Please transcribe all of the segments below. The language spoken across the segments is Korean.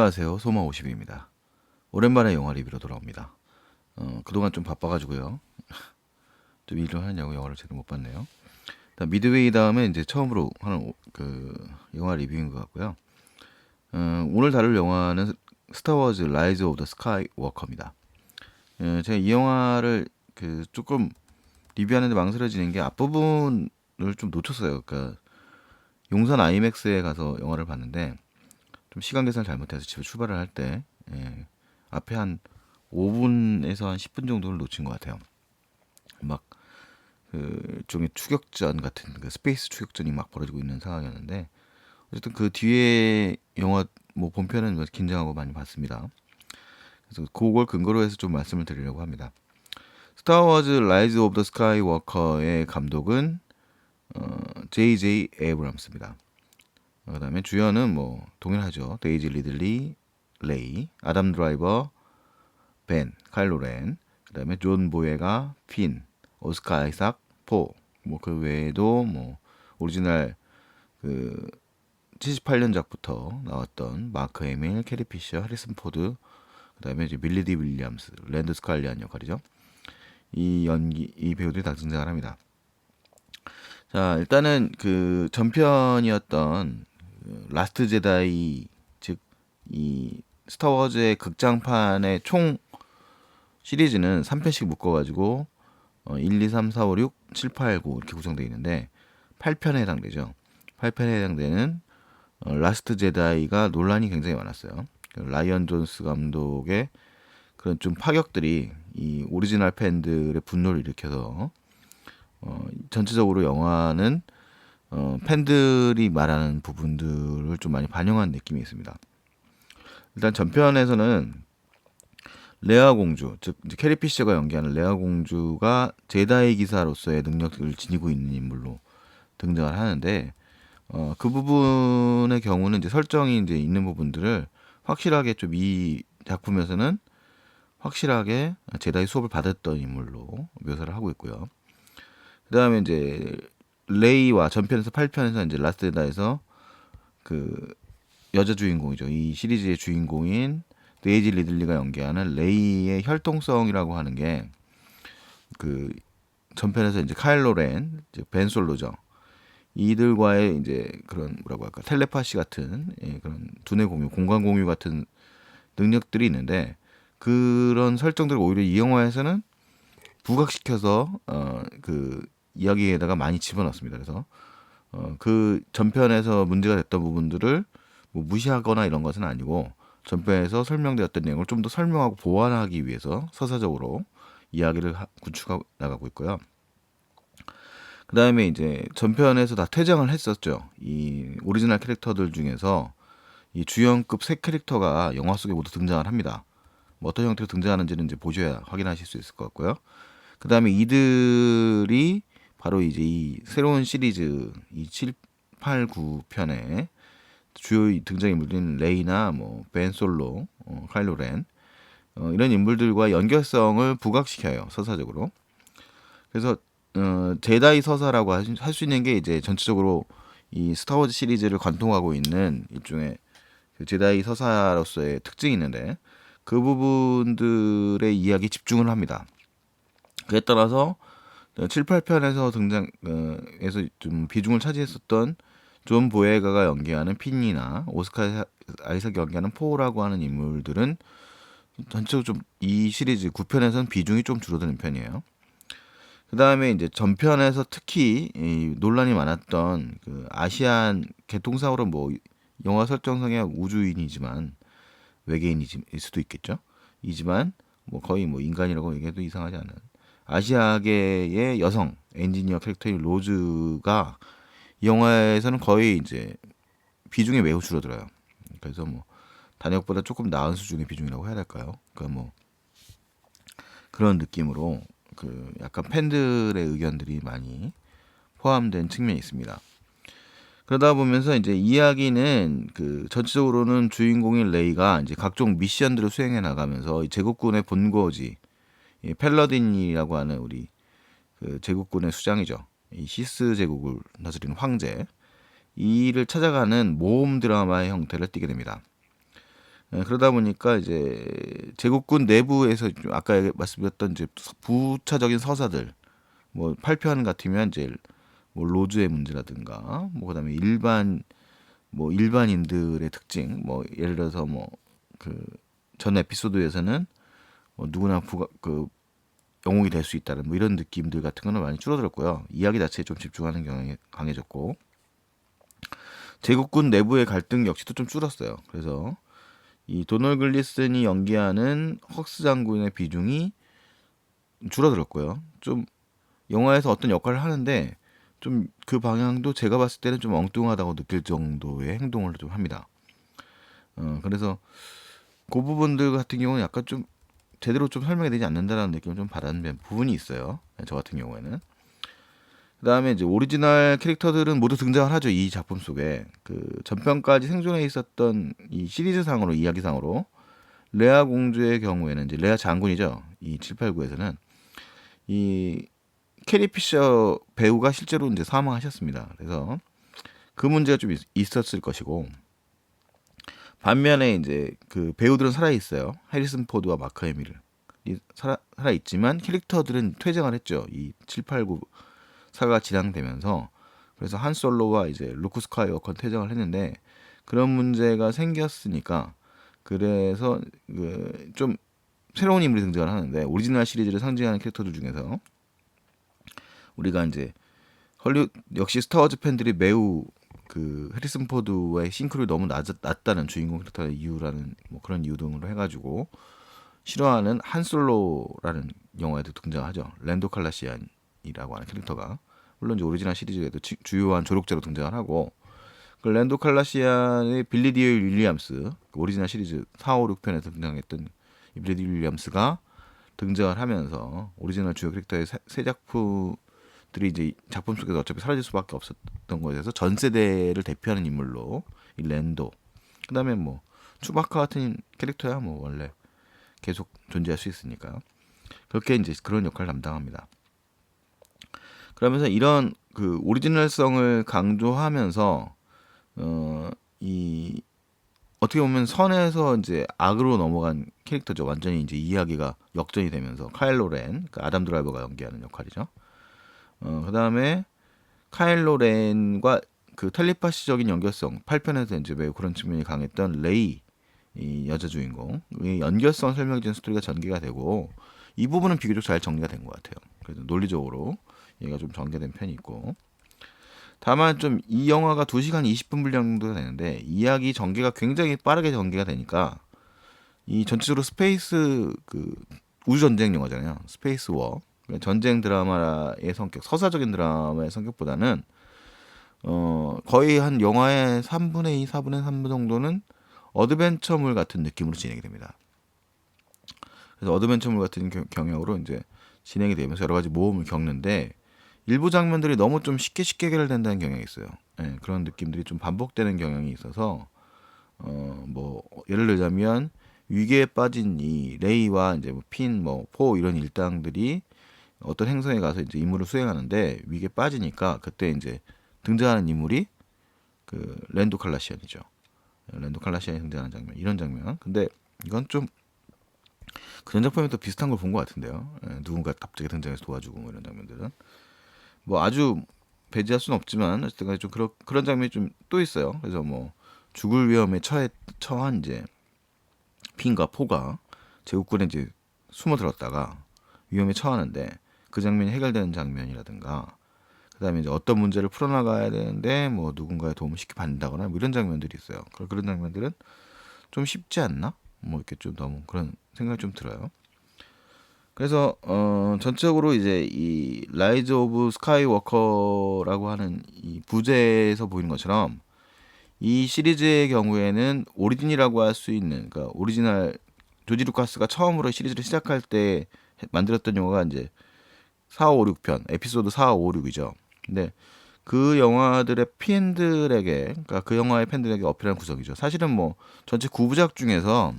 안녕하세요. 소마 50입니다. 오랜만에 영화 리뷰로 돌아옵니다. 어, 그동안 좀 바빠가지고요. 좀 일을 하느냐고 영화를 제대로 못 봤네요. 미드웨이 다음에 이제 처음으로 하는 오- 그 영화 리뷰인 것 같고요. 어, 오늘 다룰 영화는 스타워즈 라이즈 오브 더 스카이 워커입니다. 어, 제가 이 영화를 그 조금 리뷰하는데 망설여지는 게 앞부분을 좀 놓쳤어요. 그러니까 용산 아이맥스에 가서 영화를 봤는데 좀 시간 계산을 잘못해서 집에 출발을 할 때 예, 앞에 한 5분에서 한 10분 정도를 놓친 것 같아요. 막그 일종의 추격전 같은 그 스페이스 추격전이 막 벌어지고 있는 상황이었는데 어쨌든 그 뒤에 영화 뭐 본편은 뭐 긴장하고 많이 봤습니다. 그래서 그걸 근거로 해서 좀 말씀을 드리려고 합니다. 스타워즈 라이즈 오브 더 스카이워커의 감독은 어, J.J. 에이브람스입니다. 어, 그다음에 주연은 뭐 동일하죠. 데이지 리들리, 레이, 아담 드라이버, 벤, 카일로 렌, 그다음에 존 보예가, 핀, 오스카 아이삭, 포. 뭐 그 외에도 뭐 오리지널 그 78년작부터 나왔던 마크 에밀, 캐리 피셔, 해리슨 포드, 그다음에 이제 밀리 디 윌리엄스, 랜드 스칼리안 역할이죠. 이 연기 이 배우들이 다 등장을 합니다. 자, 일단은 그 전편이었던 그 라스트 제다이 즉 이 스타워즈의 극장판의 총 시리즈는 3편씩 묶어 가지고 어, 1, 2, 3, 4, 5, 6, 7, 8, 9 이렇게 구성되어 있는데 8편에 해당되죠. 8편에 해당되는 어, 라스트 제다이가 논란이 굉장히 많았어요. 그 라이언 존스 감독의 그런 좀 파격들이 이 오리지널 팬들의 분노를 일으켜서 어, 전체적으로 영화는 어, 팬들이 말하는 부분들을 좀 많이 반영한 느낌이 있습니다. 일단 전편에서는 레아 공주, 즉 캐리 피셔가 연기하는 레아 공주가 제다이 기사로서의 능력을 지니고 있는 인물로 등장을 하는데 어, 그 부분의 경우는 이제 설정이 이제 있는 부분들을 확실하게 좀 이 작품에서는 확실하게 제다이 수업을 받았던 인물로 묘사를 하고 있고요. 그 다음에 이제 레이와 전편에서 8편에서 이제 라스트 제다에서 그 여자 주인공이죠. 이 시리즈의 주인공인 데이지 리들리가 연기하는 레이의 혈통성이라고 하는 게 그 전편에서 이제 카일로 렌, 즉벤 솔로죠. 이들과의 이제 그런 뭐라고 할까 텔레파시 같은 예, 그런 두뇌 공유, 공간 공유 같은 능력들이 있는데 그런 설정들을 오히려 이 영화에서는 부각시켜서 어 그 이야기에다가 많이 집어넣습니다. 그래서 어 그 전편에서 문제가 됐던 부분들을 뭐 무시하거나 이런 것은 아니고 전편에서 설명되었던 내용을 좀 더 설명하고 보완하기 위해서 서사적으로 이야기를 하- 구축하고 나가고 있고요. 그 다음에 이제 전편에서 다 퇴장을 했었죠. 이 오리지널 캐릭터들 중에서 이 주연급 세 캐릭터가 영화 속에 모두 등장을 합니다. 뭐 어떤 형태로 등장하는지는 이제 보셔야 확인하실 수 있을 것 같고요. 그 다음에 이들이 바로 이제 이 새로운 시리즈 이 7, 8, 9편에 주요 등장 인물들인 레이나 뭐 벤 솔로, 어, 카일로 렌 어, 이런 인물들과 연결성을 부각시켜요 서사적으로. 그래서 어, 제다이 서사라고 할 수 있는 게 이제 전체적으로 이 스타워즈 시리즈를 관통하고 있는 일종의 그 제다이 서사로서의 특징이 있는데 그 부분들의 이야기 집중을 합니다. 그에 따라서 7, 8편에서 등장에서 좀 비중을 차지했었던 존 보예가가 연기하는 핀이나 오스카 아이삭이 연기하는 포라고 하는 인물들은 전체적으로 좀 이 시리즈 9편에서는 비중이 좀 줄어드는 편이에요. 그 다음에 이제 전편에서 특히 이 논란이 많았던 그 아시안 개통상으로 뭐 영화 설정상의 우주인이지만 외계인일 수도 있겠죠. 이지만 뭐 거의 뭐 인간이라고 얘기해도 이상하지 않은 아시아계의 여성 엔지니어 캐릭터인 로즈가 이 영화에서는 거의 이제 비중이 매우 줄어들어요. 그래서 뭐 단역보다 조금 나은 수준의 비중이라고 해야 될까요? 그러니까 뭐 그런 느낌으로 그 약간 팬들의 의견들이 많이 포함된 측면이 있습니다. 그러다 보면서 이제 이야기는 그 전체적으로는 주인공인 레이가 이제 각종 미션들을 수행해 나가면서 이 제국군의 본거지 이 펠러딘이라고 하는 우리 그 제국군의 수장이죠. 이 시스 제국을 다스리는 황제 이를 찾아가는 모험 드라마의 형태를 띠게 됩니다. 예, 그러다 보니까 이제 제국군 내부에서 좀 아까 말씀드렸던 이제 부차적인 서사들 뭐 8편 같으면 이제 뭐 로즈의 문제라든가 뭐 그다음에 일반 뭐 일반인들의 특징 뭐 예를 들어서 뭐 그 전 에피소드에서는 뭐 누구나 부가 그 영웅이 될 수 있다는 뭐 이런 느낌들 같은 거는 많이 줄어들었고요. 이야기 자체에 좀 집중하는 경향이 강해졌고 제국군 내부의 갈등 역시도 좀 줄었어요. 그래서 이 도널 글리슨이 연기하는 헉스 장군의 비중이 줄어들었고요. 좀 영화에서 어떤 역할을 하는데 좀 그 방향도 제가 봤을 때는 좀 엉뚱하다고 느낄 정도의 행동을 좀 합니다. 어, 그래서 그 부분들 같은 경우는 약간 좀 제대로 좀 설명이 되지 않는다라는 느낌을 좀 받았는 부분이 있어요. 저 같은 경우에는. 그 다음에 이제 오리지널 캐릭터들은 모두 등장을 하죠. 이 작품 속에. 그 전편까지 생존해 있었던 이 시리즈상으로, 이야기상으로. 레아 공주의 경우에는 이제 레아 장군이죠. 이 789에서는. 이 캐리 피셔 배우가 실제로 이제 사망하셨습니다. 그래서 그 문제가 좀 있- 있었을 것이고. 반면에 이제 그 배우들은 살아 있어요. 해리슨 포드와 마크 해밀. 이 살아 살아 있지만 캐릭터들은 퇴장을 했죠. 이 789 사가 진행되면서 그래서 한 솔로와 이제 루크 스카이워커 퇴장을 했는데 그런 문제가 생겼으니까 그래서 그 좀 새로운 인물이 등장을 하는데 오리지널 시리즈를 상징하는 캐릭터들 중에서 우리가 이제 헐리우드 역시 스타워즈 팬들이 매우 그 해리슨 포드와의 싱크로율이 너무 낮, 낮다는 주인공 캐릭터의 이유라는 뭐 그런 이유 등으로 해가지고 싫어하는 한 솔로라는 영화에도 등장하죠. 랜도 칼라시안이라고 하는 캐릭터가 물론 이제 오리지널 시리즈에도 지- 주요한 조력자로 등장을 하고 그 랜도 칼라시안의 빌리 디 윌리엄스 그 오리지널 시리즈 4, 5, 6편에서 등장했던 이 빌리 디 윌리엄스가 등장을 하면서 오리지널 주요 캐릭터의 세, 세 작품 들이 이제 작품 속에서 어차피 사라질 수밖에 없었던 것에서 전 세대를 대표하는 인물로 이 랜도 그다음에 뭐 추바카 같은 캐릭터야 뭐 원래 계속 존재할 수 있으니까 그렇게 이제 그런 역할을 담당합니다. 그러면서 이런 그 오리지널성을 강조하면서 어 이 어떻게 보면 선에서 이제 악으로 넘어간 캐릭터죠. 완전히 이제 이야기가 역전이 되면서 카일 로 렌, 그 아담 드라이버가 연기하는 역할이죠. 어 그다음에 카일 로 렌과 그 텔레파시적인 연결성 8편에서 이제 매우 그런 측면이 강했던 레이 이 여자 주인공 이 연결성 설명해주는 스토리가 전개가 되고 이 부분은 비교적 잘 정리가 된 것 같아요. 그래서 논리적으로 얘가 좀 전개된 편이 있고 다만 좀 이 영화가 2시간 20분 분량 정도 되는데 이야기 전개가 굉장히 빠르게 전개가 되니까 이 전체적으로 스페이스 그 우주 전쟁 영화잖아요. 스페이스 워 전쟁 드라마의 성격, 서사적인 드라마의 성격보다는 어 거의 한 영화의 3분의 2, 4분의 3 정도는 어드벤처물 같은 느낌으로 진행이 됩니다. 그래서 어드벤처물 같은 겨- 경향으로 이제 진행이 되면서 여러 가지 모험을 겪는데 일부 장면들이 너무 좀 쉽게 쉽게 해결된다는 경향이 있어요. 예, 그런 느낌들이 좀 반복되는 경향이 있어서 어 뭐 예를 들자면 위기에 빠진 이 레이와 이제 뭐 핀, 뭐 포 이런 일당들이 어떤 행성에 가서 이제 임무를 수행하는데 위기에 빠지니까 그때 이제 등장하는 인물이 그 랜도 칼라시안이죠. 랜도 칼라시안이 등장하는 장면 이런 장면. 근데 이건 좀 그전 작품에도 비슷한 걸 본 것 같은데요. 예, 누군가 갑자기 등장해서 도와주고 뭐 이런 장면들은 뭐 아주 배제할 수는 없지만 어쨌든 좀 그런 그런 장면이 좀 또 있어요. 그래서 뭐 죽을 위험에 처해 처한 이제 핀과 포가 제국군에 이제 숨어들었다가 위험에 처하는데 그 장면이 해결되는 장면이라든가 그다음에 이제 어떤 문제를 풀어나가야 되는데 뭐 누군가의 도움을 쉽게 받는다거나 뭐 이런 장면들이 있어요. 그런 장면들은 좀 쉽지 않나? 뭐 이렇게 좀 너무 그런 생각이 좀 들어요. 그래서 어 전적으로 이제 이 라이즈 오브 스카이워커라고 하는 이 부제에서 보이는 것처럼 이 시리즈의 경우에는 오리진이라고 할 수 있는 그러니까 오리지널 조지 루카스가 처음으로 시리즈를 시작할 때 만들었던 영화가 이제 4, 5, 6편 에피소드 4, 5, 6이죠. 근데 그 영화들의 팬들에게 그러니까 그 영화의 팬들에게 어필한 구석이죠. 사실은 뭐 전체 9부작 중에서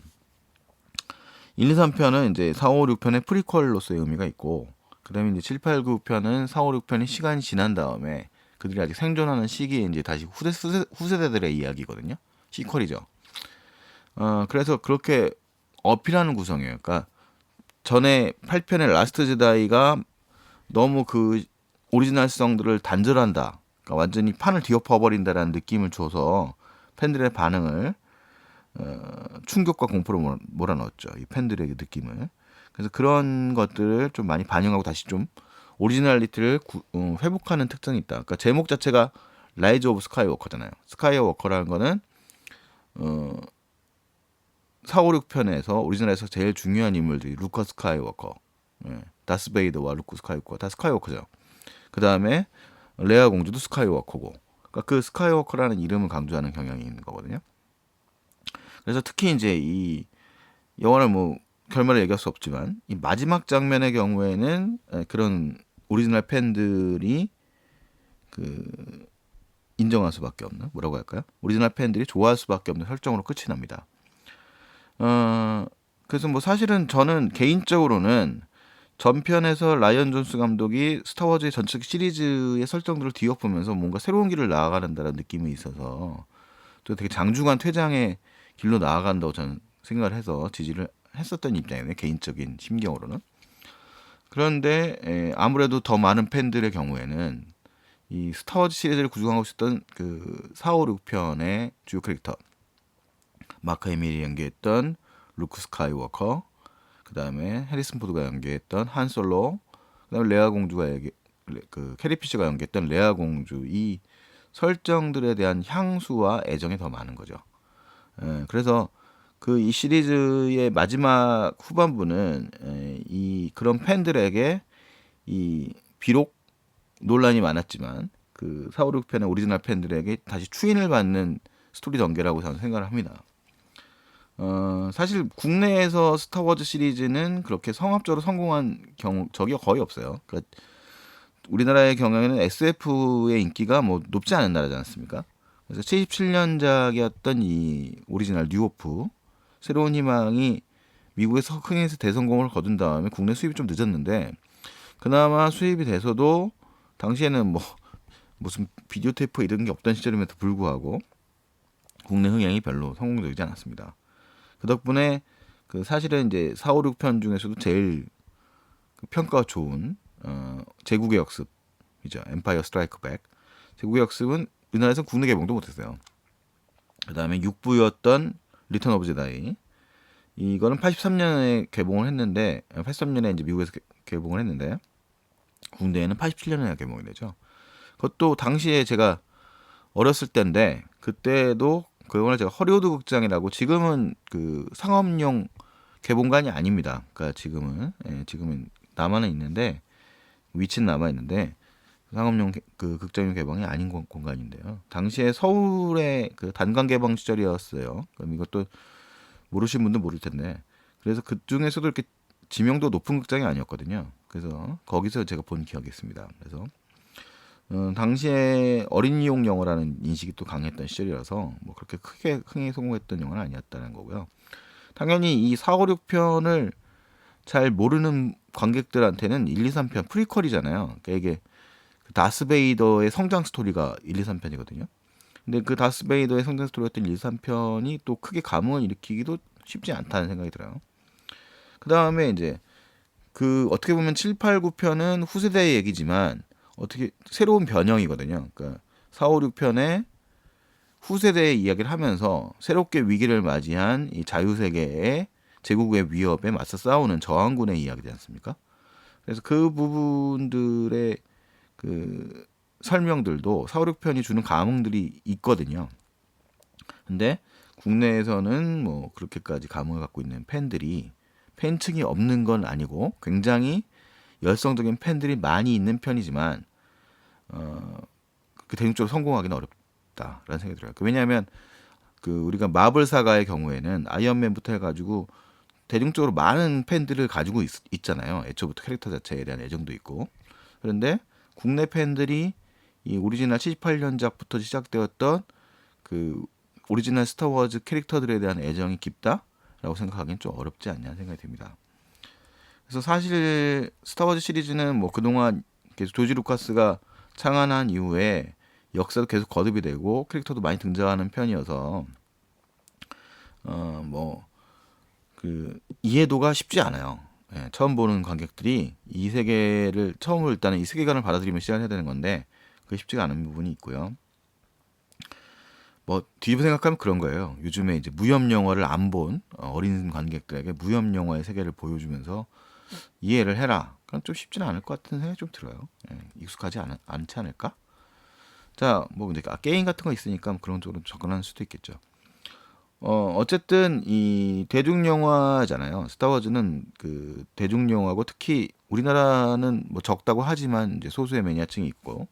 1, 2, 3편은 이제 4, 5, 6편의 프리퀄로서의 의미가 있고 그다음에 이제 7, 8, 9편은 4, 5, 6편이 시간이 지난 다음에 그들이 아직 생존하는 시기에 이제 다시 후세, 후세, 후세대들의 이야기거든요. 시퀄이죠. 어, 그래서 그렇게 어필하는 구성이에요. 그러니까 전에 8편의 라스트 제다이가 너무 그 오리지널성들을 단절한다. 그러니까 완전히 판을 뒤엎어버린다라는 느낌을 줘서 팬들의 반응을 어, 충격과 공포로 몰아- 몰아넣었죠. 이 팬들의 느낌을. 그래서 그런 것들을 좀 많이 반영하고 다시 좀 오리지널리티를 구- 어, 회복하는 특징이 있다. 그러니까 제목 자체가 라이즈 오브 스카이워커잖아요. 스카이워커라는 거는 어 4, 5, 6편에서 오리지널에서 제일 중요한 인물들이 루커 스카이워커, 예, 다스 베이더와 루크 스카이워커 다 스카이워커죠. 그 다음에 레아 공주도 스카이워커고, 그러니까 그 스카이워커라는 이름을 강조하는 경향이 있는 거거든요. 그래서 특히 이제 이 영화를 뭐 결말을 얘기할 수 없지만 이 마지막 장면의 경우에는 에, 그런 오리지널 팬들이 그 인정할 수밖에 없는 뭐라고 할까요? 오리지널 팬들이 좋아할 수밖에 없는 설정으로 끝이 납니다. 어 그래서 뭐 사실은 저는 개인적으로는 전편에서 라이언 존스 감독이 스타워즈의 전체 시리즈의 설정들을 뒤엎으면서 뭔가 새로운 길을 나아가는다는 느낌이 있어서 또 되게 장중한 퇴장의 길로 나아간다고 저는 생각을 해서 지지를 했었던 입장이에요. 개인적인 심경으로는. 그런데 에, 아무래도 더 많은 팬들의 경우에는 이 스타워즈 시리즈를 구성하고 있었던 그 4, 5, 6편의 주요 캐릭터 마크 에밀이 연기했던 루크 스카이워커 그 다음에 해리슨 포드가 연기했던 한 솔로 그 다음에 레아 공주가 연기, 그 캐리 피쉬가 연기했던 레아 공주 이 설정들에 대한 향수와 애정이 더 많은 거죠. 예, 그래서 그 이 시리즈의 마지막 후반부는 에, 이 그런 팬들에게 이 비록 논란이 많았지만 그 4, 5, 6편의 오리지널 팬들에게 다시 추인을 받는 스토리 전개라고 저는 생각을 합니다. 어, 사실 국내에서 스타워즈 시리즈는 그렇게 성합적으로 성공한 경우 적이 거의 없어요. 그러니까 우리나라의 경우에는 SF의 인기가 뭐 높지 않은 나라지 않습니까? 그래서 77년작이었던 이 오리지널 뉴오프 새로운 희망이 미국에서 흥행해서 대성공을 거둔 다음에 국내 수입이 좀 늦었는데 그나마 수입이 돼서도 당시에는 뭐 무슨 비디오 테이프 이런 게 없던 시절임에도 불구하고 국내 흥행이 별로 성공적이지 않았습니다. 그 덕분에 그 사실은 이제 4, 5, 6편 중에서도 제일 그 평가가 좋은 어, 제국의 역습이죠. 엠파이어 스트라이크 백. 제국의 역습은 우리나라에서 국내 개봉도 못했어요. 그 다음에 6부였던 리턴 오브 제다이. 이거는 83년에 개봉을 했는데 83년에 이제 미국에서 개, 개봉을 했는데 국내에는 87년에 개봉이 되죠. 그것도 당시에 제가 어렸을 때인데 그때도 그거는 제가 허리우드 극장이라고 지금은 그 상업용 개봉관이 아닙니다. 그러니까 지금은 예, 지금은 남아는 있는데 위치는 남아 있는데 상업용 개- 그 극장용 개방이 아닌 공- 공간인데요. 당시에 서울의 그 단관 개방 시절이었어요. 그럼 이것도 모르신 분도 모를 텐데 그래서 그 중에서도 이렇게 지명도 높은 극장이 아니었거든요. 그래서 거기서 제가 본 기억이 있습니다. 그래서 어, 당시에 어린이용 영화라는 인식이 또 강했던 시절이라서 뭐 그렇게 크게 흥에 성공했던 영화는 아니었다는 거고요. 당연히 이 4, 5, 6편을 잘 모르는 관객들한테는 1, 2, 3편 프리퀄이잖아요. 그러니까 이게 그 다스베이더의 성장 스토리가 1, 2, 3편이거든요. 근데 그 다스베이더의 성장 스토리였던 1, 2, 3편이 또 크게 감흥을 일으키기도 쉽지 않다는 생각이 들어요. 그 다음에 이제 그 어떻게 보면 7, 8, 9편은 후세대의 얘기지만 어떻게 새로운 변형이거든요. 그러니까 4, 5, 6편에 후세대의 이야기를 하면서 새롭게 위기를 맞이한 이 자유세계의 제국의 위협에 맞서 싸우는 저항군의 이야기지 않습니까? 그래서 그 부분들의 그 설명들도 4, 5, 6편이 주는 감흥들이 있거든요. 근데 국내에서는 뭐 그렇게까지 감흥을 갖고 있는 팬들이 팬층이 없는 건 아니고 굉장히 열성적인 팬들이 많이 있는 편이지만 어, 그 대중적으로 성공하기는 어렵다라는 생각이 들어요. 그 왜냐하면 그 우리가 마블 사가의 경우에는 아이언맨부터 해가지고 대중적으로 많은 팬들을 가지고 있, 있잖아요. 애초부터 캐릭터 자체에 대한 애정도 있고 그런데 국내 팬들이 이 오리지널 78년작부터 시작되었던 그 오리지널 스타워즈 캐릭터들에 대한 애정이 깊다라고 생각하기는 좀 어렵지 않냐 생각이 듭니다. 그래서 사실 스타워즈 시리즈는 뭐 그동안 조지 루카스가 창안한 이후에 역사도 계속 거듭이 되고 캐릭터도 많이 등장하는 편이어서 어 뭐 그 이해도가 쉽지 않아요. 예, 처음 보는 관객들이 이 세계를 처음으로 일단은 이 세계관을 받아들이면 시작해야 되는 건데 그게 쉽지가 않은 부분이 있고요. 뭐 뒤집어 생각하면 그런 거예요. 요즘에 이제 무협 영화를 안 본 어린 관객들에게 무협 영화의 세계를 보여주면서 이해를 해라. 그건 좀 쉽지는 않을 것 같은 생각이 좀 들어요. 예, 익숙하지 않, 않지 않을까? 자, 뭐 이제 아, 게임 같은 거 있으니까 그런 쪽으로 접근할 수도 있겠죠. 어, 어쨌든 이 대중 영화잖아요. 스타워즈는 그 대중 영화고 특히 우리나라는 뭐 적다고 하지만 이제 소수의 매니아층이 있고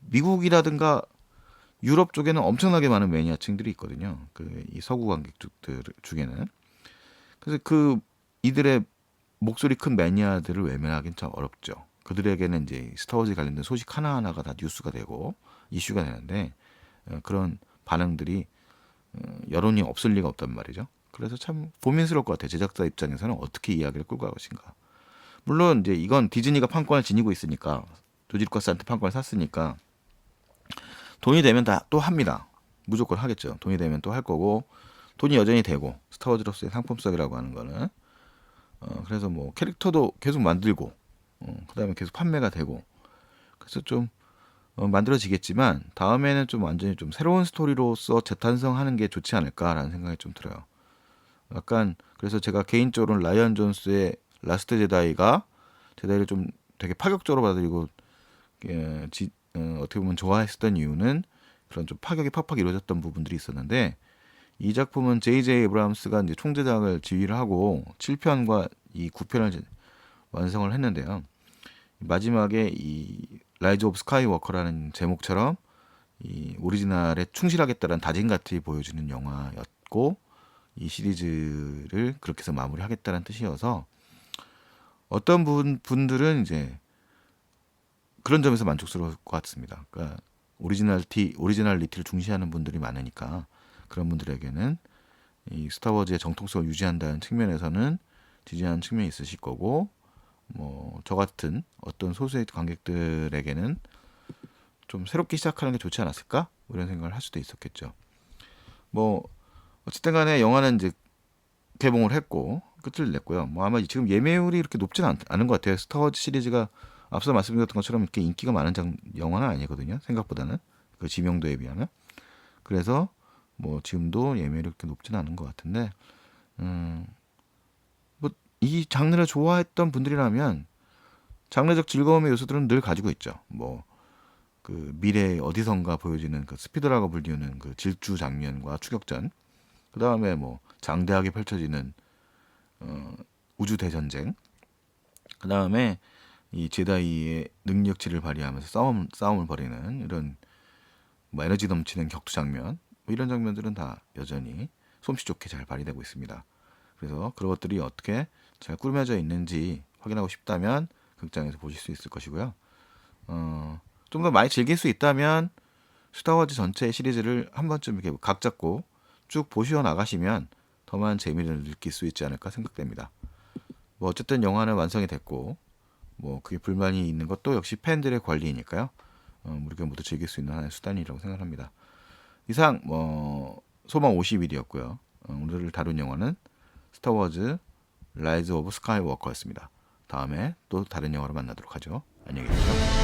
미국이라든가 유럽 쪽에는 엄청나게 많은 매니아층들이 있거든요. 그 이 서구 관객들 중에는 그래서 그 이들의 목소리 큰 매니아들을 외면하기는 참 어렵죠. 그들에게는 이제 스타워즈 관련된 소식 하나하나가 다 뉴스가 되고 이슈가 되는데 어, 그런 반응들이 어, 여론이 없을 리가 없단 말이죠. 그래서 참 고민스러울 것 같아요. 제작자 입장에서는 어떻게 이야기를 끌고 갈 것인가. 물론 이제 이건 디즈니가 판권을 지니고 있으니까 조지 루카스한테 판권을 샀으니까 돈이 되면 다 또 합니다. 무조건 하겠죠. 돈이 되면 또 할 거고 돈이 여전히 되고 스타워즈로서의 상품성이라고 하는 거는 어, 그래서 뭐 캐릭터도 계속 만들고 어, 그다음에 계속 판매가 되고 그래서 좀 어, 만들어지겠지만 다음에는 좀 완전히 좀 새로운 스토리로서 재탄생하는 게 좋지 않을까라는 생각이 좀 들어요. 약간 그래서 제가 개인적으로는 라이언 존스의 라스트 제다이가 제다이를 좀 되게 파격적으로 받아들이고 예, 지, 어, 어떻게 보면 좋아했었던 이유는 그런 좀 파격이 팍팍 이루어졌던 부분들이 있었는데 이 작품은 J.J. 에브람스가 이제 총제작을 지휘를 하고 7편과 이 9편을 완성을 했는데요. 마지막에 이 라이즈 오브 스카이워커라는 제목처럼 이 오리지널에 충실하겠다는 다짐같이 보여주는 영화였고 이 시리즈를 그렇게 해서 마무리하겠다는 뜻이어서 어떤 분, 분들은 이제 그런 점에서 만족스러울 것 같습니다. 그러니까 오리지널티, 오리지널리티를 중시하는 분들이 많으니까 그런 분들에게는 이 스타워즈의 정통성을 유지한다는 측면에서는 지지하는 측면이 있으실 거고 뭐 저 같은 어떤 소수의 관객들에게는 좀 새롭게 시작하는 게 좋지 않았을까 뭐 이런 생각을 할 수도 있었겠죠. 뭐 어쨌든 간에 영화는 이제 개봉을 했고 끝을 냈고요. 뭐 아마 지금 예매율이 이렇게 높지는 않, 않은 것 같아요. 스타워즈 시리즈가 앞서 말씀드렸던 것처럼 이렇게 인기가 많은 장, 영화는 아니거든요. 생각보다는 그 지명도에 비하면. 그래서 뭐 지금도 예매율이 그렇게 높지는 않은 것 같은데, 음, 뭐 이 장르를 좋아했던 분들이라면 장르적 즐거움의 요소들은 늘 가지고 있죠. 뭐 그 미래 어디선가 보여지는 그 스피드라고 불리우는 그 질주 장면과 추격전, 그 다음에 뭐 장대하게 펼쳐지는 어, 우주 대전쟁, 그 다음에 이 제다이의 능력치를 발휘하면서 싸움 싸움을 벌이는 이런 뭐 에너지 넘치는 격투 장면 뭐 이런 장면들은 다 여전히 솜씨 좋게 잘 발휘되고 있습니다. 그래서 그런 것들이 어떻게 잘 꾸며져 있는지 확인하고 싶다면 극장에서 보실 수 있을 것이고요. 어, 좀 더 많이 즐길 수 있다면 스타워즈 전체 시리즈를 한 번쯤 이렇게 각 잡고 쭉 보시어 나가시면 더 많은 재미를 느낄 수 있지 않을까 생각됩니다. 뭐 어쨌든 영화는 완성이 됐고 뭐 그게 불만이 있는 것도 역시 팬들의 권리니까요. 어, 우리가 모두 즐길 수 있는 하나의 수단이라고 생각합니다. 이상 뭐 소망 50일이었고요. 어, 오늘 다룬 영화는 스타워즈 라이즈 오브 스카이워커였습니다. 다음에 또 다른 영화로 만나도록 하죠. 안녕히 계세요.